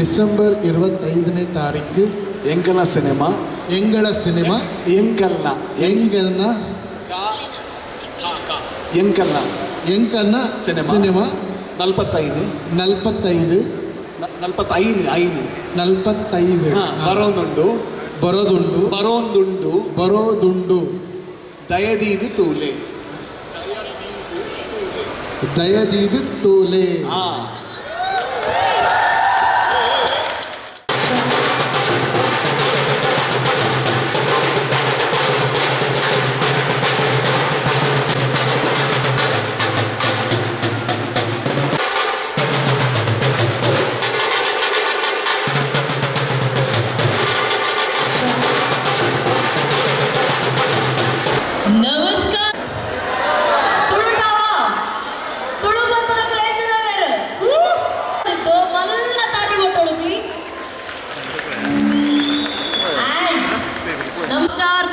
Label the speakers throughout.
Speaker 1: December ಇರುವತ್ತೈದನೇ ತಾರೀಕು
Speaker 2: ಎಂಕಲ್ನ ಸಿನಿಮಾ.
Speaker 1: ಎಂಗಳ ಸಿನಿಮಾ.
Speaker 2: ಎಂಕಲ್ನ
Speaker 1: ಎಂಗಲ್ನ
Speaker 2: ಎಂಕಲ್ನ
Speaker 1: ಎಂಕನ್ನ
Speaker 2: ಸಿನಿಮಾ.
Speaker 1: ಸಿನಿಮಾ.
Speaker 2: ನಲ್ಪತ್ತೈದು
Speaker 1: ನಲ್ಪತ್ತೈದು
Speaker 2: ನ- ನಲ್ಪತ್ತೈದು ಐದು.
Speaker 1: ನಲ್ಪತ್ತೈದು
Speaker 2: ಬರೋದುಂಡು ಬರೋದುಂಡು.
Speaker 1: ಬರೋದುಂಡು.
Speaker 2: ಬರೋಂದುಂಡು.
Speaker 1: ಬರೋದುಂಡು.
Speaker 2: ದಯದೀದು ತೂಲೆ.
Speaker 1: ದಯದೀದು ತೂಲೆ.
Speaker 2: ಹಾ.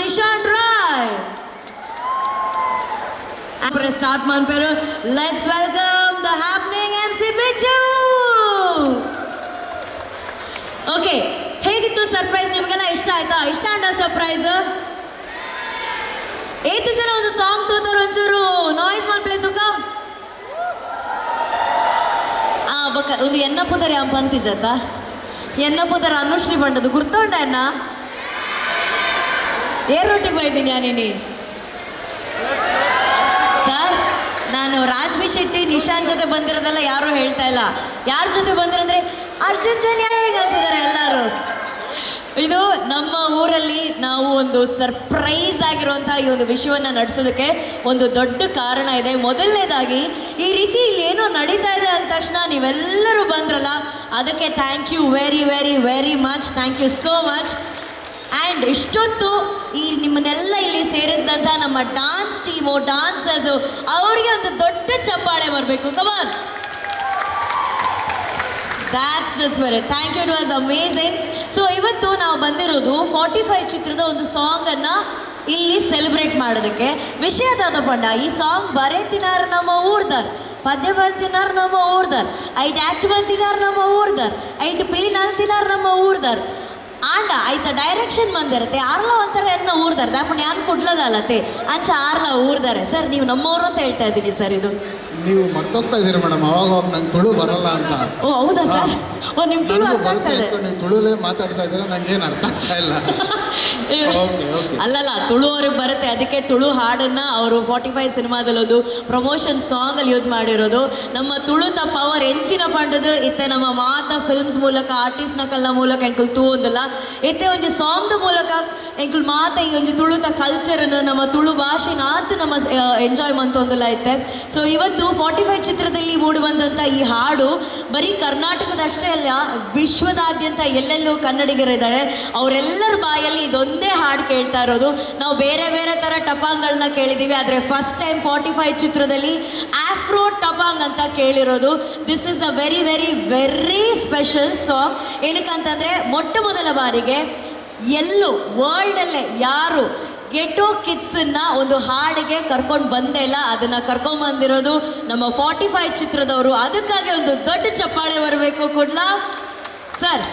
Speaker 3: ಇಶಾನ್ ರಾಯ್ ಅಪರೆ ಸ್ಟಾರ್ಟ್ ಮಾಡ್ತಾರೆ let's welcome the happening MC Biju okay ಹೇಗಿತ್ತು ಸರ್ಪ್ರೈಸ್ ನಿಮಗೆಲ್ಲ ಇಷ್ಟ ಆಯ್ತಾ? ಇಷ್ಟ ಅಂಡ ಸರ್ಪ್ರೈಸ್ ಏತು ಜನ ಒಂದು ಸಾಂಗ್ ತೋತಾರ ಒಂಚೂರು ನಾಯ್ಸ್ ಮಾಡ್ಬಿಡಿ ತುಕ. ಆ, ಬಕ್ಕ, ಒಂದು ಎನ್ನ ಪುದರಿ ಅಮ್ಮ ಬಂತಿಜತ್ತ ಎನ್ನ ಪುದರ ಅನುಶ್ರೀ ಬಂಡದು. ಗುರ್ತೊಂಡ ಎನ್ನ? ಏರೊಟ್ಟಿಗೆ ಬೈದೀನಿ ನಾನಿನಿ ಸರ್, ನಾನು ರಾಜ್ಮಿ ಶೆಟ್ಟಿ, ನಿಶಾನ್ ಜೊತೆ ಬಂದಿರೋದೆಲ್ಲ ಯಾರು ಹೇಳ್ತಾ ಇಲ್ಲ. ಯಾರ ಜೊತೆ ಬಂದಿರಂದ್ರೆ ಅರ್ಜುನ್ ಜನ ಅಂತಿದ್ದಾರೆ ಎಲ್ಲರೂ? ಇದು ನಮ್ಮ ಊರಲ್ಲಿ ನಾವು ಒಂದು ಸರ್ಪ್ರೈಸ್ ಆಗಿರುವಂತಹ ಈ ಒಂದು ವಿಷಯವನ್ನು ನಡೆಸೋದಕ್ಕೆ ಒಂದು ದೊಡ್ಡ ಕಾರಣ ಇದೆ. ಮೊದಲನೇದಾಗಿ, ಈ ರೀತಿ ಇಲ್ಲಿ ಏನೋ ನಡೀತಾ ಇದೆ ಅಂದ ತಕ್ಷಣ ನೀವೆಲ್ಲರೂ ಬಂದ್ರಲ್ಲ, ಅದಕ್ಕೆ thank you very very very much thank you so much and ಇಷ್ಟೊತ್ತು ಈ ನಿಮ್ಮನ್ನೆಲ್ಲ ಇಲ್ಲಿ ಸೇರಿಸಿದಂಥ ನಮ್ಮ ಡಾನ್ಸ್ ಟೀಮು ಡಾನ್ಸರ್ಸು ಅವರಿಗೆ ಒಂದು ದೊಡ್ಡ ಚಪ್ಪಾಳೆ ಬರಬೇಕು. Come on that's the spirit thank you it was amazing so ಇವತ್ತು ನಾವು ಬಂದಿರೋದು ಫಾರ್ಟಿ ಫೈವ್ ಚಿತ್ರದ ಒಂದು ಸಾಂಗನ್ನು ಇಲ್ಲಿ ಸೆಲೆಬ್ರೇಟ್ ಮಾಡೋದಕ್ಕೆ. ವಿಷಯದಾದ ಪಂಡ ಈ ಸಾಂಗ್ ಬರೆತಿನಾರ ನಮ್ಮ ಊರ್ದರ್ ಪದ್ಯ ಬರ್ತಿನಾರ ನಮ್ಮ ಊರ್ದರ್ ಐಟ್ ಆಕ್ಟ್ ಬಂತಿನಾರ ನಮ್ಮ ಊರ್ದರ್ ಐಟ್ ಪಿಲಿ ನಲ್ತಿನಾರ ನಮ್ಮ ಊರ್ದರ್ ಆಂಡ ಐತ ಡೈರೆಕ್ಷನ್ ಬಂದಿರತ್ತೆ. ಆರ್ಲ ಒಂಥರ ಎನ್ನ ಊರ್ದಾರೆ ಅಪ್ಪ ಯಾನ್ ಕೊಡ್ಲದಲ್ಲತ್ತೆ ಅಂಚ ಆರ್ಲ ಊರ್ದಾರೆ. ಸರ್, ನೀವು ನಮ್ಮವರು ಅಂತ ಹೇಳ್ತಾ ಇದ್ದೀನಿ ಸರ್ ಇದು.
Speaker 1: ನೀವು ಮರ್ತೋಗ್ತಾ ಇದ್ದೀರಿ ಮೇಡಮ್ ಅವಾಗ ಅವಾಗ ನಂಗೆ ತುಳು ಬರಲ್ಲ ಅಂತ.
Speaker 3: ಓ ಹೌದಾ ಸರ್? ಓ ನಿಮ್ಮ ತುಳು
Speaker 1: ನನಗೂ
Speaker 3: ಅರ್ಥ
Speaker 1: ಬರುತ್ತೆ
Speaker 3: ಆಗ್ತಾ ಇದೆ.
Speaker 1: ಅನ್ಕೊಂಡು ನೀವು ತುಳುಲೇ ಮಾತಾಡ್ತಾ ಇದ್ದೀರಾ ನಂಗೆ ಏನು ಅರ್ಥ ಆಗ್ತಾ ಇಲ್ಲ. Okay okay.
Speaker 3: ಅಲ್ಲಲ್ಲ ತುಳು ಅವ್ರಿಗೆ ಬರುತ್ತೆ ಅದಕ್ಕೆ ತುಳು ಹಾಡನ್ನ ಅವರು ಫಾರ್ಟಿ ಫೈವ್ ಸಿನಿಮಾದಲ್ಲಿ ಒಂದು ಪ್ರಮೋಷನ್ ಸಾಂಗ್ ಅಲ್ಲಿ ಯೂಸ್ ಮಾಡಿರೋದು. ನಮ್ಮ ತುಳುತ ಪವರ್ ಎಂಚಿನ ಪಂಡದು ಇತ್ತೆ ನಮ್ಮ ಮಾತ ಫಿಲ್ಮ್ಸ್ ಮೂಲಕ ಆರ್ಟಿಸ್ಟ್ ಕಲ್ಲ ಮೂಲಕ ಎಂಕುಲ್ ತೂ ಒಂದಲ್ಲ ಇತ್ತೆ ಒಂದು ಸಾಂಗ್ ಮೂಲಕ ಎಂಕುಲ್ ಮಾತ ಈ ಒಂದು ತುಳುತ ಕಲ್ಚರ್ ನಮ್ಮ ತುಳು ಭಾಷೆನ ಆತ ನಮ್ಮ ಎಂಜಾಯ್ ಮಂತೊಂದಲ್ಲ ಇತ್ತೆ. ಸೊ ಇವತ್ತು ಫಾರ್ಟಿ ಫೈವ್ ಚಿತ್ರದಲ್ಲಿ ಮೂಡಿ ಬಂದಂಥ ಈ ಹಾಡು ಬರೀ ಕರ್ನಾಟಕದಷ್ಟೇ ಅಲ್ಲ, ವಿಶ್ವದಾದ್ಯಂತ ಎಲ್ಲೆಲ್ಲೂ ಕನ್ನಡಿಗರಿದ್ದಾರೆ ಅವರೆಲ್ಲರ ಬಾಯಲ್ಲಿ ಇದೊಂದೇ ಹಾಡು ಕೇಳ್ತಾ ಇರೋದು. ನಾವು ಬೇರೆ ಬೇರೆ ಥರ ಟಪಾಂಗ್ಗಳನ್ನ ಕೇಳಿದ್ದೀವಿ ಆದರೆ ಫಸ್ಟ್ ಟೈಮ್ ಫಾರ್ಟಿ ಫೈವ್ ಚಿತ್ರದಲ್ಲಿ ಆಫ್ರೋ ಟಪಾಂಗ್ ಅಂತ ಕೇಳಿರೋದು. This is a very very very special song ಏನಕ್ಕಂತಂದರೆ ಮೊಟ್ಟ ಮೊದಲ ಬಾರಿಗೆ ಎಲ್ಲೂ ವರ್ಲ್ಡಲ್ಲೇ ಯಾರು ಗೆಟೋ ಕಿಡ್ಸನ್ನ ಒಂದು ಹಾಡಿಗೆ ಕರ್ಕೊಂಡು ಬಂದೇ ಇಲ್ಲ. ಅದನ್ನ ಕರ್ಕೊಂಡ್ ಬಂದಿರೋದು ನಮ್ಮ ಫಾರ್ಟಿ ಫೈವ್ ಚಿತ್ರದವರು. ಅದಕ್ಕಾಗಿ ಒಂದು ದೊಡ್ಡ ಚಪ್ಪಾಳೆ ಬರಬೇಕು ಕೂಡ್ಲ? ಸರ್,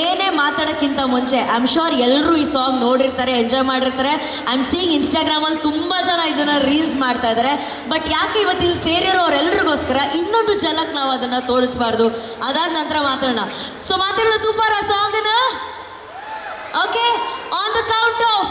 Speaker 3: ಏನೇ ಮಾತಾಡೋಕ್ಕಿಂತ ಮುಂಚೆ ಐ ಆಮ್ ಶೋರ್ ಎಲ್ಲರೂ ಈ ಸಾಂಗ್ ನೋಡಿರ್ತಾರೆ ಎಂಜಾಯ್ ಮಾಡಿರ್ತಾರೆ. ಐ ಆಮ್ ಸೀಯಿಂಗ್ ಇನ್ಸ್ಟಾಗ್ರಾಮಲ್ಲಿ ತುಂಬ ಜನ ಇದನ್ನು ರೀಲ್ಸ್ ಮಾಡ್ತಾ ಇದ್ದಾರೆ ಬಟ್ ಯಾಕೆ ಇವತ್ತು ಇಲ್ಲಿ ಸೇರಿರೋರೆಲ್ರಿಗೋಸ್ಕರ ಇನ್ನೊಂದು ಜನಕ್ಕೆ ನಾವು ಅದನ್ನು ತೋರಿಸ್ಬಾರ್ದು? ಅದಾದ ನಂತರ ಮಾತಾಡೋಣ. ಸೊ ಮಾತಾಡೋದು ತುಂಬ ಸಾಂಗನ okay on the count of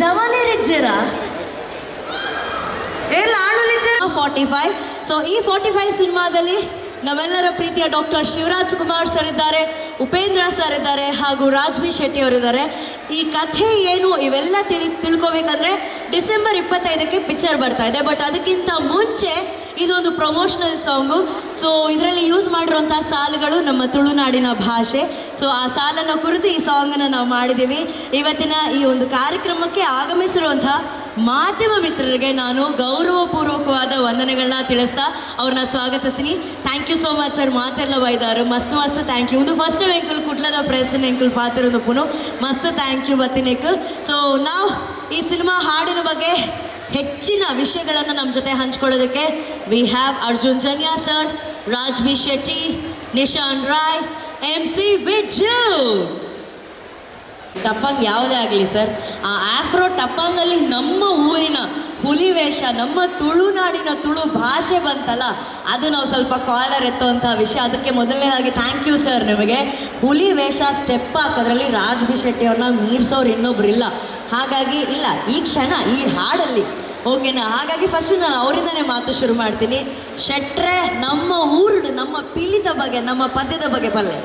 Speaker 3: ಜವಾನಿರಿಜ್ಜರ ಎಲ್ಲ ಆಳುಲಿಜ್ಜರ ಫಾರ್ಟಿ ಫೈವ್. ಸೊ ಈ ಫಾರ್ಟಿ ಫೈವ್ ಸಿನಿಮಾದಲ್ಲಿ ನಾವೆಲ್ಲರ ಪ್ರೀತಿಯ ಡಾಕ್ಟರ್ ಶಿವರಾಜ್ ಕುಮಾರ್ ಸರ್ ಇದ್ದಾರೆ ಉಪೇಂದ್ರ ಸರ್ ಇದ್ದಾರೆ ಹಾಗೂ ರಾಜ್ವಿ ಶೆಟ್ಟಿ ಅವರಿದ್ದಾರೆ. ಈ ಕಥೆ ಏನು ಇವೆಲ್ಲ ತಿಳಿ ತಿಳ್ಕೋಬೇಕಂದ್ರೆ ಡಿಸೆಂಬರ್ ಇಪ್ಪತ್ತೈದಕ್ಕೆ ಪಿಕ್ಚರ್ ಬರ್ತಾ ಇದೆ. ಬಟ್ ಅದಕ್ಕಿಂತ ಮುಂಚೆ ಇದೊಂದು ಪ್ರಮೋಷನಲ್ ಸಾಂಗು ಸೊ ಇದರಲ್ಲಿ ಯೂಸ್ ಮಾಡಿರುವಂಥ ಸಾಲುಗಳು ನಮ್ಮ ತುಳುನಾಡಿನ ಭಾಷೆ. ಸೊ ಆ ಸಾಲನ್ನು ಕುರಿತು ಈ ಸಾಂಗನ್ನು ನಾವು ಮಾಡಿದ್ದೀವಿ. ಇವತ್ತಿನ ಈ ಒಂದು ಕಾರ್ಯಕ್ರಮಕ್ಕೆ ಆಗಮಿಸಿರುವಂಥ ಮಾಧ್ಯಮ ಮಿತ್ರರಿಗೆ ನಾನು ಗೌರವಪೂರ್ವಕವಾದ ವಂದನೆಗಳನ್ನ ತಿಳಿಸ್ತಾ ಅವ್ರನ್ನ ಸ್ವಾಗತಿಸ್ತೀನಿ. Thank you so much sir ಮಾತೆಲ್ಲ ಬೈದಾರು ಮಸ್ತ್ ಮಸ್ತ್ ಥ್ಯಾಂಕ್ ಯು ಇದು ಫಸ್ಟ್ ವೆಂಕಲ್ ಕುಟ್ಲದ ಪ್ರೆಸ್ನ ವೆಂಕಲ್ ಪಾತ್ರ ಪುನಃ. ಮಸ್ತ್ ಥ್ಯಾಂಕ್ ಯು ಬತ್ತಿನೆಕ್ ಸೊ ನಾವು ಈ ಸಿನಿಮಾ ಹಾಡಿನ ಬಗ್ಗೆ ಹೆಚ್ಚಿನ ವಿಷಯಗಳನ್ನು ನಮ್ಮ ಜೊತೆ ಹಂಚ್ಕೊಳ್ಳೋದಕ್ಕೆ we have Arjun Janya sir Raj B Shetty Nishan Rai M C Viju Tapang ಯಾವುದೇ ಆಗಲಿ ಸರ್ ಆ ಆಫ್ರೋ ಟಪ್ಪಂಗಲ್ಲಿ ನಮ್ಮ ಊರಿನ ಹುಲಿ ವೇಷ, ನಮ್ಮ ತುಳುನಾಡಿನ ತುಳು ಭಾಷೆ ಬಂತಲ್ಲ, ಅದು ನಾವು ಸ್ವಲ್ಪ ಕಾಲರ್ ಎತ್ತುವಂಥ ವಿಷಯ. ಅದಕ್ಕೆ ಮೊದಲನೇದಾಗಿ ಥ್ಯಾಂಕ್ ಯು ಸರ್ ನಿಮಗೆ. ಹುಲಿ ವೇಷ ಸ್ಟೆಪ್ ಹಾಕೋದ್ರಲ್ಲಿ ರಾಜ್ ಬಿ ಶೆಟ್ಟಿ ಅವ್ರನ್ನ ಮೀರ್ಸೋರು ಇನ್ನೊಬ್ರು ಹಾಗಾಗಿ ಇಲ್ಲ ಈ ಕ್ಷಣ ಈ ಹಾಡಲ್ಲಿ. ಓಕೆನಾ ಹಾಗಾಗಿ ಫಸ್ಟ್ ನಾನು ಅವರಿಂದನೇ ಮಾತು ಶುರು ಮಾಡ್ತೀನಿ. ಶೆಟ್ರೆ ನಮ್ಮ ಊರು ನಮ್ಮ ಪೀಳಿದ ಬಗ್ಗೆ ನಮ್ಮ ಪದ್ಯದ ಬಗ್ಗೆ ಬಲ್ಲೆ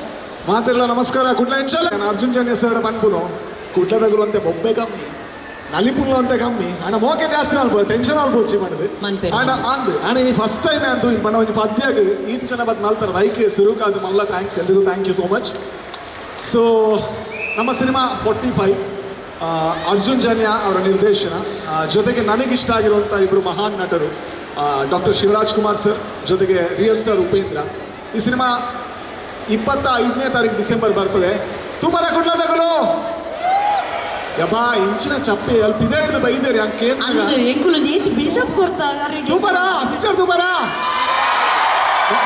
Speaker 4: ಮಾತೆಲ್ಲ ನಮಸ್ಕಾರ. ಕುಡ್ಲ ಎಂಚಲ. ನಾನು ಅರ್ಜುನ್ ಜನ್ ಹೆಸರು ಬಂದ್ಬಿಡು. ಕುಡ್ಲದಗುಲು ಅಂತೆ ಬೊಬ್ಬೆ ಕಮ್ಮಿ. ನಲಿಪುನು ಅಂತೆ ಕಮ್ಮಿ. ಹಣ ಮೋಕೆ ಜಾಸ್ತಿ ಮಾಡ್ಬೋದು ಟೆನ್ಷನ್ ಆಗ್ಬೋದು ಮಾಡಿದೆ ಹಣ ಅಂದು ಆಣ ಈ ಫಸ್ಟ್ ಟೈಮ್ ಅಂತೂ ಇನ್ ಬಣ್ಣ ಒಂದು ಪದ್ಯಾಗ ಈತ್ ಜನ ಬಂದು ನಾಲ್ತರ ಲೈಕ್ ಸುರುಕಾದ ಮಲ್ಲ ಥ್ಯಾಂಕ್ಸ್ ಎಲ್ರಿಗೂ thank you so much so ನಮ್ಮ cinema forty five Arjun Janya ಅವರ ನಿರ್ದೇಶನ. ಜೊತೆಗೆ ನನಗಿಷ್ಟ ಆಗಿರುವಂಥ ಇಬ್ಬರು ಮಹಾನ್ ನಟರು ಡಾಕ್ಟರ್ ಶಿವರಾಜ್ ಕುಮಾರ್ ಸರ್ ಜೊತೆಗೆ ರಿಯಲ್ ಸ್ಟಾರ್ ಉಪೇಂದ್ರ. ಈ ಸಿನಿಮಾ ಇಪ್ಪತ್ತ ಐದನೇ ತಾರೀಕು ಡಿಸೆಂಬರ್ ಬರ್ತದೆ. ತುಂಬಾ ಕುಡ್ಲದಗಳು ಯಬ್ಬಾ ಇಂಚಿನ ಚಪ್ಪೆ ಅಲ್ಪ ಇದೇ ಹಿಡಿದು ಬೈದೇರಿ
Speaker 3: ಎಂಕುಲು ನೀತಿ ಬಿಲ್ಡಪ್ ಕೊಡ್ತಾರೆ
Speaker 4: ತುಮರ ಪಿಕ್ಚರ್ ದುಬಾರ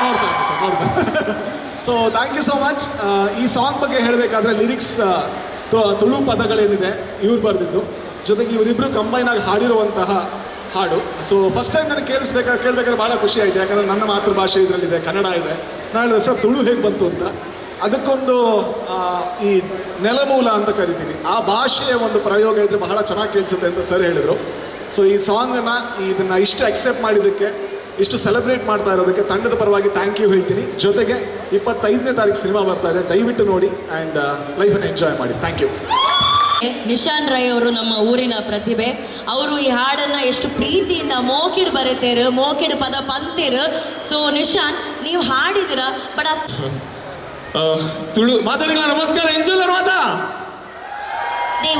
Speaker 4: ನೋಡ್ತಾರೆ ಸರ್ ನೋಡ್ತಾರೆ so thank you so much ಈ ಸಾಂಗ್ ಬಗ್ಗೆ ಹೇಳಬೇಕಾದ್ರೆ ಲಿರಿಕ್ಸ್ ತುಳು ಪದಗಳೇನಿದೆ, ಇವ್ರು ಬರೆದಿದ್ದು. ಜೊತೆಗೆ ಇವರಿಬ್ಬರು ಕಂಬೈನ್ ಆಗಿ ಹಾಡಿರುವಂತಹ ಹಾಡು. ಸೊ ಫಸ್ಟ್ ಟೈಮ್ ನನಗೆ ಕೇಳಿಸ್ಬೇಕಾದ್ರೆ ಕೇಳಬೇಕಾದ್ರೆ ಭಾಳ ಖುಷಿ ಆಯಿತು. ಯಾಕಂದರೆ ನನ್ನ ಮಾತೃಭಾಷೆ ಇದರಲ್ಲಿದೆ, ಕನ್ನಡ ಇದೆ. ನಾನು ಸರ್, ತುಳು ಹೇಗೆ ಬಂತು ಅಂತ? ಅದಕ್ಕೊಂದು ಈ ನೆಲಮೂಲ ಅಂತ ಕರಿತೀನಿ. ಆ ಭಾಷೆಯ ಒಂದು ಪ್ರಯೋಗ ಇದ್ರೆ ಬಹಳ ಚೆನ್ನಾಗಿ ಕೇಳಿಸುತ್ತೆ ಅಂತ ಸರ್ ಹೇಳಿದರು. ಸೊ ಈ ಸಾಂಗನ್ನು ಇದನ್ನು ಇಷ್ಟು ಅಕ್ಸೆಪ್ಟ್ ಮಾಡಿದ್ದಕ್ಕೆ ಇಷ್ಟು ಸೆಲೆಬ್ರೇಟ್ ಮಾಡ್ತಾ ಇರೋದಕ್ಕೆ ತಂಡದ ಪರವಾಗಿ ಥ್ಯಾಂಕ್ ಯು ಹೇಳ್ತೀನಿ. ಜೊತೆಗೆ ಇಪ್ಪತ್ತೈದನೇ ತಾರೀಕು ಸಿನಿಮಾ ಬರ್ತಾ ಇದೆ. ದಯವಿಟ್ಟು ನೋಡಿ ಆ್ಯಂಡ್ ಲೈಫನ್ನು ಎಂಜಾಯ್ ಮಾಡಿ. ಥ್ಯಾಂಕ್ ಯು
Speaker 3: ನಿಶಾನ್ ರೈ ಅವರು ನಮ್ಮ ಊರಿನ ಪ್ರತಿಭೆ. ಅವರು ಈ ಹಾಡನ್ನು ಎಷ್ಟು ಪ್ರೀತಿಯಿಂದ ಮೋಕಿಡ್ ಬರೀತೇರು ಮೋಕಿಡ್ ಪದ ಪಂತೀರು ಸೊ ನಿಶಾನ್ ನೀವು ಹಾಡಿದಿರ ಬಟ್
Speaker 5: ತುಳು ಮಾತಾಡಿಲ್ಲ ನಮಸ್ಕಾರ ಎಂಜಲ್ ಮಾತಾ?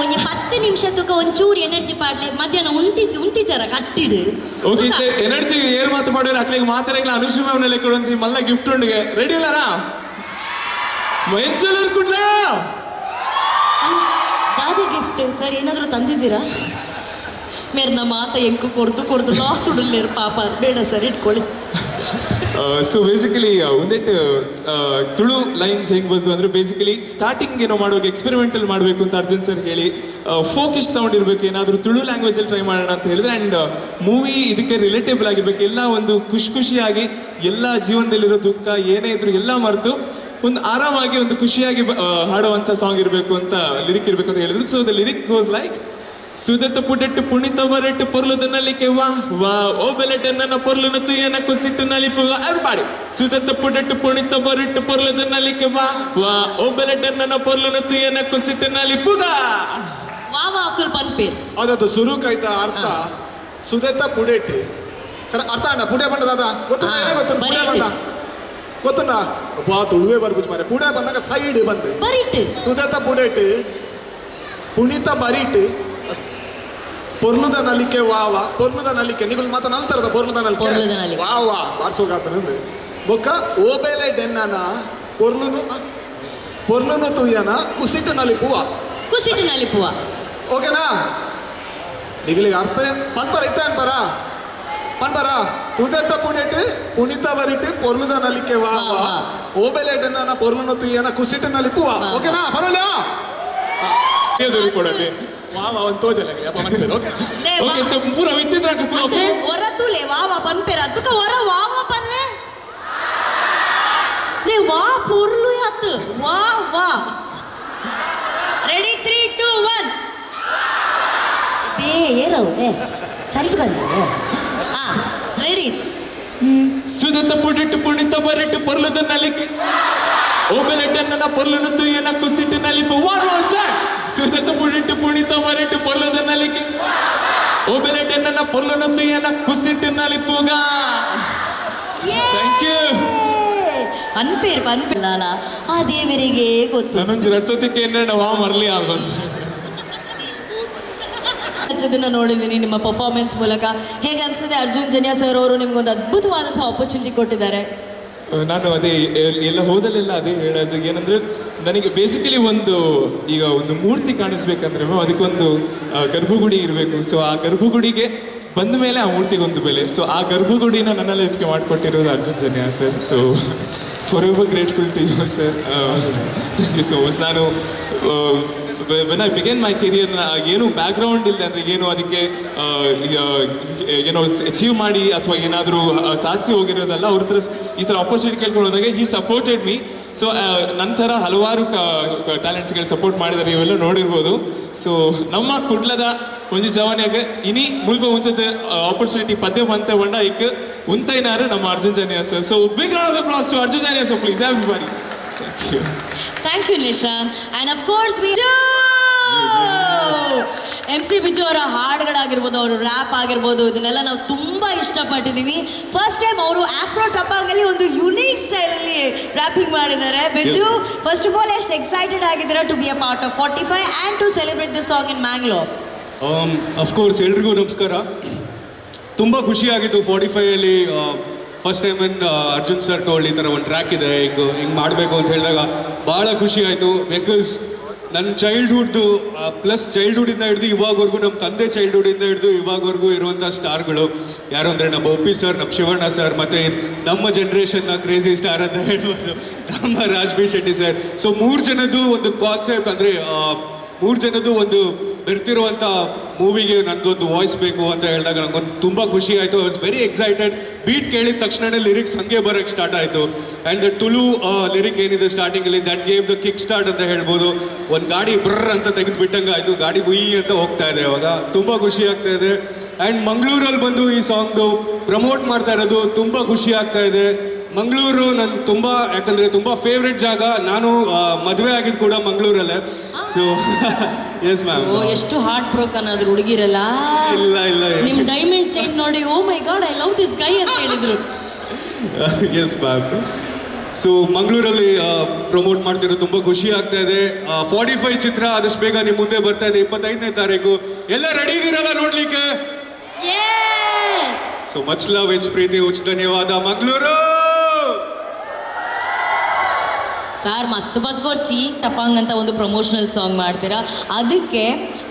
Speaker 3: ಒಂಜಿ ಪತ್ತು ನಿಮಿಷದಕ್ಕ ಒಂಚೂರು ಎನರ್ಜಿ ಪಾಡ್ಲೆ ಮಧ್ಯಾಹ್ನ ಉಂಟಿ ಉಂಟಿ ಜರ ಕಟ್ಟಿಡು.
Speaker 5: ಓಕೆ ಎನರ್ಜಿ ಏರ್ ಮಾತು ಮಾಡಿದ್ರೆ ಅಕ್ಲಿಗೆ ಮಾತಾಡಿಲ್ಲ ಅನುಶ್ರೀ ಮ್ಯಾಮ್ನಲ್ಲಿ ಮಲ್ಲ ಗಿಫ್ಟ್ ಉಂಡಿಗೆ. ರೆಡಿ ಇಲ್ಲಾರ? ಎಂಜೋಲರ್ ಕುಡ್ಲ?
Speaker 3: ದಾದಿ ಗಿಫ್ಟ್ ಸರ್ ಏನಾದ್ರೂ ತಂದಿದ್ದೀರಾ? ಮೇರ್ನ ಮಾತ ಎಂಕು ಕೊರ್ದು ಕೊರ್ದು ಲಾಸ್ ಉಡಲೇರು ಪಾಪ ಬೇಡ ಸರ್ ಇಟ್ಕೊಳ್ಳಿ.
Speaker 5: ಸೊ ಬೇಸಿಕಲಿ ಒಂದೆಟ್ಟು ತುಳು ಲೈನ್ಸ್ ಹೆಂಗೆ ಬಂತು ಅಂದರೆ ಬೇಸಿಕಲಿ ಸ್ಟಾರ್ಟಿಂಗ್ ಏನೋ ಮಾಡುವಾಗ ಎಕ್ಸ್ಪೆರಿಮೆಂಟಲ್ ಮಾಡಬೇಕು ಅಂತ ಅರ್ಜುನ್ ಸರ್ ಹೇಳಿ ಫೋಕಿಶ್ ಸೌಂಡ್ ಇರಬೇಕು, ಏನಾದರೂ ತುಳು ಲ್ಯಾಂಗ್ವೇಜಲ್ಲಿ ಟ್ರೈ ಮಾಡೋಣ ಅಂತ ಹೇಳಿದ್ರೆ ಆ್ಯಂಡ್ ಮೂವಿ ಇದಕ್ಕೆ ರಿಲೇಟೇಬಲ್ ಆಗಿರಬೇಕು. ಎಲ್ಲ ಒಂದು ಖುಷಿ ಖುಷಿಯಾಗಿ ಎಲ್ಲ ಜೀವನದಲ್ಲಿರೋ ದುಃಖ, ಏನೇ ಇದ್ರು ಎಲ್ಲ ಮರೆತು ಒಂದು ಆರಾಮಾಗಿ ಒಂದು ಖುಷಿಯಾಗಿ ಬ- ಹಾಡುವಂಥ ಸಾಂಗ್ ಇರಬೇಕು ಅಂತ ಲಿರಿಕ್ ಇರಬೇಕು ಅಂತ ಹೇಳಿದ್ರು. So the lyric was like ಸುದತ್ತ ಪುಟಟ್ಟು ಪುಣಿತ ಬರಟ್ಟು ಪೊರ್ಲುದ ನಲಿಕೆ ವಾ ವಾ ಓ ಬೆಲೆಟ ನನ್ನ ಪೊರ್ಲುನ ಏನ ಕುಸಿಟ್ಟು ನಲಿಪು ಅವ್ರು ಪಾಡಿ ಸುದತ್ತ ಪುಟಟ್ಟು ಪುಣಿತ ಬರಟ್ಟು ಪೊರ್ಲುದ ನಲಿಕೆ ವಾ ವಾ ಓ ಬೆಲೆಟ ನನ್ನ ಪೊರ್ಲುನ ಏನ ಕುಸಿಟ್ಟು ನಲಿಪುಗ.
Speaker 3: ವಾ ವಾ ಅಕ್ಕಲ್ ಪನ್ಪೇರ್
Speaker 4: ಸುರು ಕೈತ ಅರ್ಥ. ಸುದತ್ತ ಪುಡೆಟ್ಟಿ ಕರೆ ಅರ್ಥ ಅಣ್ಣ ಪುಡೆ ಬಂಡ ದಾದ ಗೊತ್ತು ಗೊತ್ತು ಪುಡೆ ಬಂಡ ಗೊತ್ತುಂಡ ಬಾ ತುಳುವೆ ಬರ್ಬು ಮಾರೆ ಪುಡೆ ಬಂದಾಗ ಸೈಡ್ ಬಂದು. ಸುದತ್ತ ಪುಡೆಟ್ಟಿ ಪುಣಿತ ಪುಣಿತ ಪೊರ್ಲುದ ನಲಿಕೆ ವಾವ ಪೊರ್ಲುದ ನಲಿಕೆ. ನಿಗುಲ್ ಮಾತ ನಲ್ತರದ ಪೊರ್ಲುದ ನಲಿಕೆ.
Speaker 3: ನಲಿಕೆ.
Speaker 4: ವಾವ ಬಾರ್ಸೋಗಾತನಂದು ಬೊಕ್ಕ ಓಬೇಲೆ ಡೆನ್ನನ ಪೊರ್ಲುನು ಪೊರ್ಲುನು ತುಯ್ಯನ ಕುಸಿಟ ನಲಿಪುವ.
Speaker 3: ಕುಸಿಟ್ಟು ನಲಿಪುವ.
Speaker 4: ಓಕೆನಾ? ನಿಗಲಿಗೆ ಅರ್ಥ ಪನ್ಪರ ಇತ್ತ ಅನ್ಪರ ಪನ್ಪರ? ತುದೆತ್ತ ಪುಣೆಟ್ ಪುಣಿತ ಬರಿಟ್ ಪೊರ್ಲುದ ನಲಿಕೆ ವಾ
Speaker 3: ವಾ, ವಾ.
Speaker 4: ಓಬೇಲೆ ಡೆನ್ನನ ಪೊರ್ಲುನು ತುಯ್ಯನ ಕುಸಿಟ ನಲಿಪುವ.
Speaker 3: ವಾ.
Speaker 4: ಓಕೆನಾ? ಬರಲ್ಯಾ
Speaker 5: ಕೊಡಲಿ
Speaker 4: ವಾವ ಒಂದು ತೋಜಲ್ಲ ಅಪ್ಪ ಮನೆ ಓಕೆ
Speaker 3: ದೇ ವಾ-
Speaker 5: ಓಕೆ ಪೂರ ವಿದ್ಯುತ್ ಪೂರ
Speaker 3: ಮತ್ತೆ
Speaker 5: ಓಕೆ
Speaker 3: ಹೊರ ತೂಲೆ ವಾ ವಾ ಪನ್ಪೇರ ತುಕ ಹೊರ ವಾ ವಾ ಪನ್ಲೆ ದೇ ವಾ ಪೊರ್ಲು ಯಾತ್ ವಾ ವಾ ರೆಡಿ ತ್ರೀ ಟೂ ಒನ್ ಏ ಏರವು ಏ ಸರಿ ಬಂದ ಹಾ ರೆಡಿ
Speaker 5: ಸುದತ್ತ ಪುಡಿಟ್ಟು ಪುಣಿತ ಬರಿಟ್ಟು ಪೊರ್ಲುದ ನಲಿಕೆ ಓಬೆಲೆಟ್ಟ ನನ್ನ ಪೊರ್ಲುನ ತುಯ್ಯನ ಕುಸಿಟ್ಟು ನಲಿಪು ವಾರ್ ವಾರ್ ಸರ್ ಸುದತ್ತ ಪುಡಿಟ್ಟು ಪುಣಿತ ಬರಿಟ್ಟು ಪೊರ್ಲುದ ನಲಿಕೆ పొర్లనొత్తియన కుసిట్టి నలిపుగ ಥ್ಯಾಂಕ್ ಯು
Speaker 3: ಅನ್ಪೇರ್ ಅನ್ಪಿಲ್ಲ ಆ ದೇವರಿಗೆ ಗೊತ್ತು
Speaker 5: ನಾನೊಂದು ಎರಡು ಸತಿ ಕೇಂದ್ರ ವಾ ಮರಲಿ ಆಗೊಂಡು
Speaker 3: ಅದನ್ನ ನೋಡಿದ್ದೀನಿ ನಿಮ್ಮ ಪರ್ಫಾರ್ಮೆನ್ಸ್ ಮೂಲಕ ಹೇಗೆ ಅನ್ಸ್ತದೆ ಅರ್ಜುನ್ ಜನ್ಯ ಸರ್ ಅವರು ನಿಮ್ಗೊಂದು ಅದ್ಭುತವಾದಂತಹ ಆಪರ್ಚುನಿಟಿ ಕೊಟ್ಟಿದ್ದಾರೆ
Speaker 5: ನಾನು ಅದೇ ಎಲ್- ಎಲ್ಲ ಹೋದಲ್ಲೆಲ್ಲ ಅದೇ ಹೇಳೋದು ಏನಂದ್ರೆ ನನಗೆ ಬೇಸಿಕಲಿ ಒಂದು ಈಗ ಒಂದು ಮೂರ್ತಿ ಕಾಣಿಸ್ಬೇಕಂದ್ರೆ ಮ್ಯಾಮ್ ಅದಕ್ಕೊಂದು ಆ, ಗರ್ಭಗುಡಿ ಇರಬೇಕು ಸೊ ಆ ಗರ್ಭಗುಡಿಗೆ ಬಂದ ಮೇಲೆ ಆ ಮೂರ್ತಿಗೆ ಒಂದು ಬೆಲೆ. ಸೊ ಆ ಗರ್ಭಗುಡಿನ ನನ್ನ ಲೈಫ್ಗೆ ಮಾಡಿಕೊಟ್ಟಿರೋದು Arjun Janya sir. So for ever grateful to you sir thank you so much ನಾನು when I began my career ಏನು ಬ್ಯಾಕ್ಗ್ರೌಂಡ್ ಇಲ್ಲ ಅಂದರೆ ಏನು ಅದಕ್ಕೆ ಯ- ಏನೋ ಅಚೀವ್ ಮಾಡಿ ಅಥವಾ ಏನಾದರೂ ಸಾಧಿಸಿ ಹೋಗಿರೋದಲ್ಲ, ಅವ್ರ ಹತ್ರ ಈ ಥರ ಆಪರ್ಚುನಿಟಿ ಕೇಳ್ಕೊಂಡು ಹೋದಾಗ ಈ ಸಪೋರ್ಟೆಡ್ ಮೀ ಸೊ ನಂತರ ಹಲವಾರು ಟ್ಯಾಲೆಂಟ್ಸ್ಗಳು ಸಪೋರ್ಟ್ ಮಾಡಿದ್ದಾರೆ ಇವೆಲ್ಲ ನೋಡಿರ್ಬೋದು. ಸೊ ನಮ್ಮ ಕುಡ್ಲದ ಒಂಜಿ ಜವಾನಿಯಾಗ ಇನಿ ಮುಲ್ಪ ಉಂತದ ಆಪರ್ಚುನಿಟಿ ಪದ್ಯ ಬಂತ ಬಂಡ ಇಕ್ ಉಂತೈನಾರು ನಮ್ಮ Arjun Janya sir so big round of applause to Arjun Janya sir please everybody thank you
Speaker 3: thank you Nisha and of course we M C Biju ಅವರ ಹಾಡುಗಳಾಗಿರ್ಬೋದು ಅವರು ರ್ಯಾಪ್ ಆಗಿರ್ಬೋದು ಇದನ್ನೆಲ್ಲ ನಾವು ತುಂಬ ಇಷ್ಟಪಟ್ಟಿದ್ದೀವಿ ಫಸ್ಟ್ ಟೈಮ್ ಅವರು ಆಫ್ರೋ ಟಪಾಂಗಲ್ಲಿ ಒಂದು ಯುನೀಕ್ ಸ್ಟೈಲಲ್ಲಿ ರ್ಯಾಪಿಂಗ್ ಮಾಡಿದ್ದಾರೆ. ಬಿಜು ಫಸ್ಟ್ ಆಫ್ ಆಲ್ ಎಷ್ಟು excited ಆಗಿದ್ದೀರ to be a part of forty five and to celebrate the song in Mangalore
Speaker 6: of course ಎಲ್ರಿಗೂ ನಮಸ್ಕಾರ. ತುಂಬ ಖುಷಿಯಾಗಿತ್ತು forty ಫೈವಲ್ಲಿ first time in Arjun sir told ಈ ಥರ ಒಂದು ಟ್ರ್ಯಾಕ್ ಇದೆ ಹಿಂಗೆ ಹಿಂಗೆ ಮಾಡಬೇಕು ಅಂತ ಹೇಳಿದಾಗ ಭಾಳ ಖುಷಿ ಆಯಿತು ಬಿಕಾಸ್ ನನ್ನ ಚೈಲ್ಡ್ಹುಡ್ದು ಪ್ಲಸ್ ಚೈಲ್ಡ್ಹುಡಿಂದ ಹಿಡಿದು ಇವಾಗವರೆಗೂ ನಮ್ಮ ತಂದೆ ಚೈಲ್ಡ್ಹುಡ್ಡಿಂದ ಹಿಡಿದು ಇವಾಗವರೆಗೂ ಇರುವಂಥ ಸ್ಟಾರ್ಗಳು. ಯಾರು ಅಂದರೆ ನಮ್ಮ ಒಪ್ಪಿ ಸರ್ ನಮ್ಮ ಶಿವಣ್ಣ ಸರ್ ಮತ್ತು ನಮ್ಮ ಜನ್ರೇಷನ್ನ ಕ್ರೇಜಿ ಸ್ಟಾರ್ ಅಂತ ಹೇಳ್ಬೋದು. ನಮ್ಮ ರಾಜ್ಬಿ ಶೆಟ್ಟಿ ಸರ್ ಸೊ ಮೂರು ಜನದ್ದು ಒಂದು ಕಾನ್ಸೆಪ್ಟ್ ಅಂದರೆ ಮೂರು ಜನದ್ದು ಒಂದು ಬೆರ್ತಿರುವಂಥ ಮೂವಿಗೆ ನನಗೊಂದು ವಾಯ್ಸ್ ಬೇಕು ಅಂತ ಹೇಳಿದಾಗ ನನಗೊಂದು ತುಂಬ ಖುಷಿ ಆಯಿತು. I was very excited beat ಕೇಳಿದ ತಕ್ಷಣನೇ ಲಿರಿಕ್ಸ್ ಹಂಗೆ ಬರೋಕ್ಕೆ ಸ್ಟಾರ್ಟ್ ಆಯಿತು. ಆ್ಯಂಡ್ ದ ಟುಲು ಲಿರಿಕ್ ಏನಿದೆ ಸ್ಟಾರ್ಟಿಂಗಲ್ಲಿ that gave the kick start ಅಂತ ಹೇಳ್ಬೋದು. ಒಂದು ಗಾಡಿ ಬ್ರರ್ ಅಂತ ತೆಗೆದು ಬಿಟ್ಟಂಗೆ ಆಯಿತು. ಗಾಡಿ ಉಯ್ ಅಂತ ಹೋಗ್ತಾ ಇದೆ ಅವಾಗ. ತುಂಬ ಖುಷಿ ಆಗ್ತಾ ಇದೆ. ಆ್ಯಂಡ್ ಮಂಗಳೂರಲ್ಲಿ ಬಂದು ಈ ಸಾಂಗ್ದು ಪ್ರಮೋಟ್ ಮಾಡ್ತಾ ಇರೋದು ತುಂಬ ಖುಷಿ ಆಗ್ತಾ ಇದೆ. ಮಂಗಳೂರು ನನ್ನ ತುಂಬ ಯಾಕಂದರೆ ತುಂಬ ಫೇವ್ರೆಟ್ ಜಾಗ. ನಾನು ಮದುವೆ ಆಗಿದ್ದು ಕೂಡ ಮಂಗಳೂರಲ್ಲೇ. ಸೊ ಎಸ್ ಮ್ಯಾಮ್
Speaker 3: ಓ ಎಷ್ಟು ಹಾರ್ಟ್ ಬ್ರೋಕ್ ಆದ್ರು ಹುಡುಗಿರಲ್ಲ.
Speaker 6: ಇಲ್ಲ ಇಲ್ಲ
Speaker 3: ನಿಮ್ ಡೈಮಂಡ್ ಚೈನ್ ನೋಡಿ ಓ my God I love this guy ಅಂತ ಹೇಳಿದ್ರು.
Speaker 6: ಎಸ್ ಮ್ಯಾಮ್ ಸೊ ಮಂಗಳೂರಲ್ಲಿ ಪ್ರಮೋಟ್ ಮಾಡ್ತಿರೋ ತುಂಬ ಖುಷಿ ಆಗ್ತಾ ಇದೆ. ಫಾರ್ಟಿ ಫೈವ್ ಚಿತ್ರ ಆದಷ್ಟು ಬೇಗ ನಿಮ್ಮ ಮುಂದೆ ಬರ್ತಾ ಇದೆ. ಇಪ್ಪತ್ತೈದನೇ ತಾರೀಕು. ಎಲ್ಲ ರೆಡಿ ಇದೀರಲ್ಲ ನೋಡ್ಲಿಕ್ಕೆ! ಸೊ ಮಚ್ ಲವ್ ಎಚ್ ಪ್ರೀತಿ ಉಚ್ ಧನ್ಯವಾದ ಮಂಗಳೂರು!
Speaker 3: ಸಾರ್ ಮಸ್ತ್ ಬಗ್ಗೋರ್ಚಿ ಟಪಾಂಗ್ ಅಂತ ಒಂದು ಪ್ರಮೋಷನಲ್ ಸಾಂಗ್ ಮಾಡ್ತೀರಾ? ಅದಕ್ಕೆ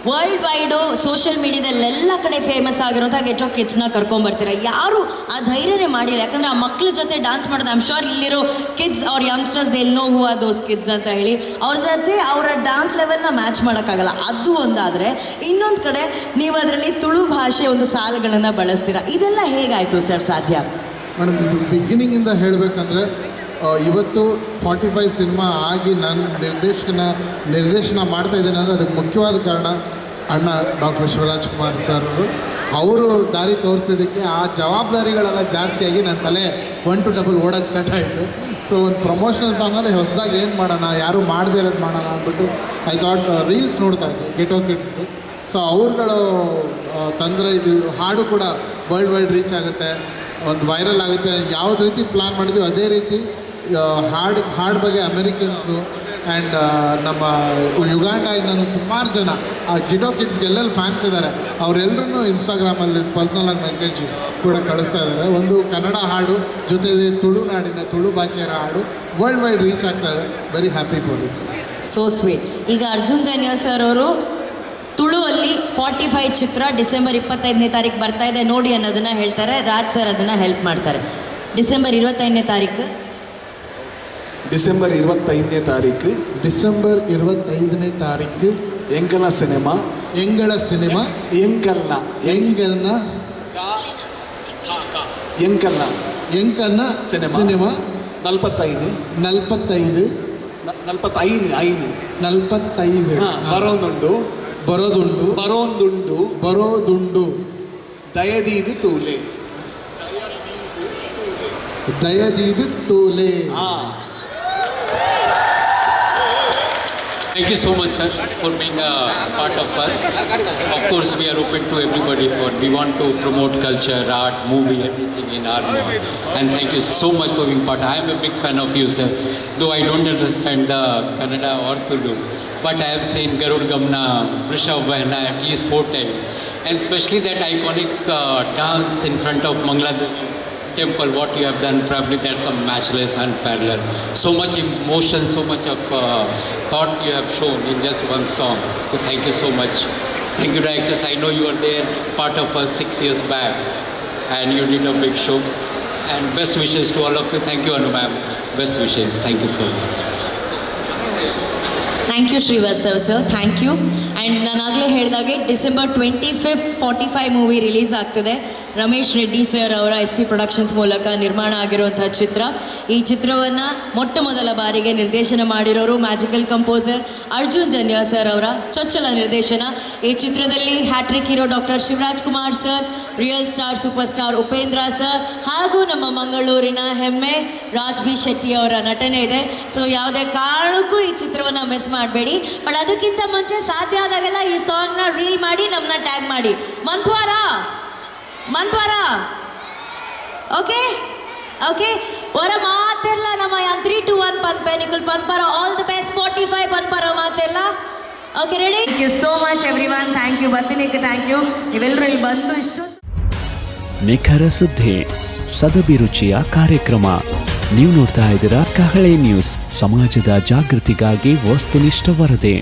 Speaker 3: ವರ್ಲ್ಡ್ ವೈಡು ಸೋಷಿಯಲ್ ಮೀಡಿಯಾದಲ್ಲೆಲ್ಲ ಕಡೆ ಫೇಮಸ್ ಆಗಿರೋಂಥ ಗೆಟೋ ಕಿಡ್ಸ್ನ ಕರ್ಕೊಂಬರ್ತೀರಾ ಯಾರು ಆ ಧೈರ್ಯನೇ ಮಾಡಿಲ್ಲ. ಯಾಕಂದ್ರೆ ಆ ಮಕ್ಕಳ ಜೊತೆ ಡಾನ್ಸ್ ಮಾಡೋದು ಐಮ್ ಶೋರ್ ಇಲ್ಲಿರೋ ಕಿಡ್ಸ್ ಅವ್ರ youngsters all know who those kids ಅಂತ ಹೇಳಿ ಅವ್ರ ಜೊತೆ ಅವರ ಡಾನ್ಸ್ ಲೆವೆಲ್ನ ಮ್ಯಾಚ್ ಮಾಡೋಕ್ಕಾಗಲ್ಲ. ಅದು ಒಂದಾದರೆ, ಇನ್ನೊಂದು ಕಡೆ ನೀವು ಅದರಲ್ಲಿ ತುಳು ಭಾಷೆ ಒಂದು ಸಾಲುಗಳನ್ನು ಬಳಸ್ತೀರಾ? ಇದೆಲ್ಲ ಹೇಗಾಯಿತು ಸರ್ ಸಾಧ್ಯ?
Speaker 1: ಮೇಡಮ್ ಇದು ಬಿಗಿನಿಂಗಿಂದ ಹೇಳಬೇಕಂದ್ರೆ ಇವತ್ತು ಫಾರ್ಟಿ ಫೈವ್ ಸಿನಿಮಾ ಆಗಿ ನಾನು ನಿರ್ದೇಶಕನ, ನಿರ್ದೇಶನ ಮಾಡ್ತಾ ಇದ್ದೇನೆ ಅಂದರೆ ಅದಕ್ಕೆ ಮುಖ್ಯವಾದ ಕಾರಣ ಅಣ್ಣ ಡಾಕ್ಟರ್ ಶಿವರಾಜ್ ಕುಮಾರ್ ಸರ್ ಅವರು. ಅವರು ದಾರಿ ತೋರಿಸೋದಕ್ಕೆ ಆ ಜವಾಬ್ದಾರಿಗಳೆಲ್ಲ ಜಾಸ್ತಿಯಾಗಿ ನನ್ನ ತಲೆ ಒನ್ ಟು ಡಬಲ್ ಓಡೋಕ್ಕೆ ಸ್ಟಾರ್ಟ್ ಆಯಿತು. ಸೊ ಒಂದು ಪ್ರಮೋಷನಲ್ ಸಾಂಗಲ್ಲಿ ಹೊಸದಾಗಿ ಏನು ಮಾಡೋಣ, ಯಾರು ಮಾಡದೇ ಇರೋದು ಮಾಡೋಣ ಅಂದ್ಬಿಟ್ಟು ಐ ಥಾಟ್ ರೀಲ್ಸ್ ನೋಡ್ತಾ ಇದ್ದೆ ಗೆಟೋ ಕಿಡ್ಸ್ದು ಸೊ ಅವ್ರುಗಳು ತಂದರೆ ಇದು ಹಾಡು ಕೂಡ ವರ್ಲ್ಡ್ ವೈಡ್ ರೀಚ್ ಆಗುತ್ತೆ, ಒಂದು ವೈರಲ್ ಆಗುತ್ತೆ. ಯಾವ ರೀತಿ ಪ್ಲಾನ್ ಮಾಡಿದ್ವಿ, ಅದೇ ರೀತಿ ಹಾಡು ಹಾಡು ಬಗ್ಗೆ ಅಮೆರಿಕನ್ಸು ಆ್ಯಂಡ್ ನಮ್ಮ ಯುಗಾಂಡಾಯಿಂದನೂ ಸುಮಾರು ಜನ, ಆ ಜಿಟೋ ಕಿಡ್ಸ್ಗೆ ಎಲ್ಲೆಲ್ಲಿ ಫ್ಯಾನ್ಸ್ ಇದ್ದಾರೆ ಅವರೆಲ್ಲರೂ ಇನ್ಸ್ಟಾಗ್ರಾಮಲ್ಲಿ ಪರ್ಸ್ನಲಾಗಿ ಮೆಸೇಜ್ ಕೂಡ ಕಳಿಸ್ತಾ ಇದ್ದಾರೆ ಒಂದು ಕನ್ನಡ ಹಾಡು, ಜೊತೆಗೆ ತುಳುನಾಡಿನ ತುಳು ಭಾಷೆಯ ಹಾಡು ವರ್ಲ್ಡ್ ವೈಡ್ ರೀಚ್ ಆಗ್ತಾ ಇದೆ. Very happy for you
Speaker 3: so sweet ಈಗ ಅರ್ಜುನ್ ಜನ್ಯ ಸರ್ ಅವರು ತುಳುವಲ್ಲಿ ಫಾರ್ಟಿ ಫೈವ್ ಚಿತ್ರ ಡಿಸೆಂಬರ್ ಇಪ್ಪತ್ತೈದನೇ ತಾರೀಕು ಬರ್ತಾ ಇದೆ. ನೋಡಿ ಅನ್ನೋದನ್ನ ಹೇಳ್ತಾರೆ. ರಾಜ್ ಸರ್ ಅದನ್ನು ಹೆಲ್ಪ್ ಮಾಡ್ತಾರೆ. ಡಿಸೆಂಬರ್ ಇರುವತ್ತೈದನೇ ತಾರೀಕು
Speaker 2: ಡಿಸೆಂಬರ್ ಇರುವತ್ತೈದನೇ ತಾರೀಕು.
Speaker 1: ಡಿಸೆಂಬರ್ ಇರುವತ್ತೈದನೇ ತಾರೀಕು.
Speaker 2: ಎಂಕನ ಸಿನಿಮಾ.
Speaker 1: ಎಂಗಳ ಸಿನಿಮಾ.
Speaker 2: ಎಂಕಲ್ನ
Speaker 1: ಎಂಗಲ್ನ
Speaker 2: ಎಂಕಲ್ನ
Speaker 1: ಎಂಕನ್ನ
Speaker 2: ಸಿನಿಮಾ.
Speaker 1: ಸಿನಿಮಾ.
Speaker 2: ನಲ್ಪತ್ತೈದು
Speaker 1: ನಲ್ಪತ್ತೈದು
Speaker 2: ನ- ನಲ್ಪತ್ತೈದು ಐದು.
Speaker 1: ನಲ್ಪತ್ತೈದು
Speaker 2: ಹಾ, ಬರೋದುಂಡು.
Speaker 1: ಬರೋದುಂಡು.
Speaker 2: ಬರೋದುಂಡು.
Speaker 1: ಬರೋದುಂಡು.
Speaker 2: ದಯದೀದು ತೂಲೆ.
Speaker 1: ದಯದೀದು ತೂಲೆ.
Speaker 2: ಹಾ.
Speaker 7: Thank you so much, sir, for being a part of us. Of course, we are open to everybody for we want to promote culture, art, movie, everything in our mall. And thank you so much for being part. I am a big fan of you, sir. Though I don't understand the Kannada or Tulu, but I have seen Garud Gamna, Rishabh at least four times, and especially that iconic uh, dance in front of Mangla Devi temple, what you have done, probably that's a matchless, unparalleled. So much emotion, so much of uh, thoughts you have shown in just one song. So thank you so much. Thank you, directors. I know you were there, part of us six years back, and you did a big show. And best wishes to all of you. Thank you, Anu ma'am. Best wishes. Thank you so much.
Speaker 3: Thank you Shrivastav sir thank you and ನಾನು ಆಗಲೇ ಹೇಳಿದಾಗೆ December twenty fifth forty five movie release ಆಗ್ತದೆ Ramesh Reddy sir ಅವರ S P productions ಮೂಲಕ ನಿರ್ಮಾಣ ಆಗಿರುವಂತಹ ಚಿತ್ರ. ಈ ಚಿತ್ರವನ್ನು ಮೊಟ್ಟ ಮೊದಲ ಬಾರಿಗೆ ನಿರ್ದೇಶನ ಮಾಡಿರೋರು magical composer Arjun Janya sir ಅವರ ಚೊಚ್ಚಲ ನಿರ್ದೇಶನ. ಈ ಚಿತ್ರದಲ್ಲಿ hat-trick hero doctor Shivaraj Kumar sir, real star super star Upendra sir, ಹಾಗೂ ನಮ್ಮ ಮಂಗಳೂರಿನ ಹೆಮ್ಮೆ ರಾಜ್ ಬಿ ಶೆಟ್ಟಿ ಅವರ ನಟನೆ ಇದೆ. ಸೊ ಯಾವುದೇ ಕಾರಣಕ್ಕೂ ಈ ಚಿತ್ರವನ್ನು ಮಿಸ್ ಮಾಡಬೇಡಿ. ಬಟ್ ಅದಕ್ಕಿಂತ ಮುಂಚೆ ಸಾಧ್ಯ ಆದಾಗೆಲ್ಲ ಈ ಸಾಂಗ್ನ ರೀಲ್ ಮಾಡಿ ನಮ್ಮನ್ನ ಟ್ಯಾಗ್ ಮಾಡಿ. ಮಂತ್ವಾರ? ಮಂತ್ವಾರ ಓಕೆ ಓಕೆ ವರ ಮಾತೆಲ್ಲ ನಮ್ಮ ತ್ರೀ ಟು ಒನ್ ಪನ್ಪೆ ನಿಕುಲ್ ಪನ್ಪರ all the best forty five ಪನ್ಪರ ಮಾತೆಲ್ಲ okay ready thank you so much everyone thank you ಬರ್ತೀನಿ ಥ್ಯಾಂಕ್ ಯು ನೀವೆಲ್ಲರೂ ಇಲ್ಲಿ ಬಂದು ಇಷ್ಟು
Speaker 8: ನಿಖರ ಸುದ್ದಿ ಸದಭಿರುಚಿಯ ಕಾರ್ಯಕ್ರಮ. ನೀವು ನೋಡ್ತಾ ಇದ್ದೀರಾ ಕಹಳೆ ನ್ಯೂಸ್ ಸಮಾಜದ ಜಾಗೃತಿಗಾಗಿ ವಸ್ತುನಿಷ್ಠ ವರದಿ.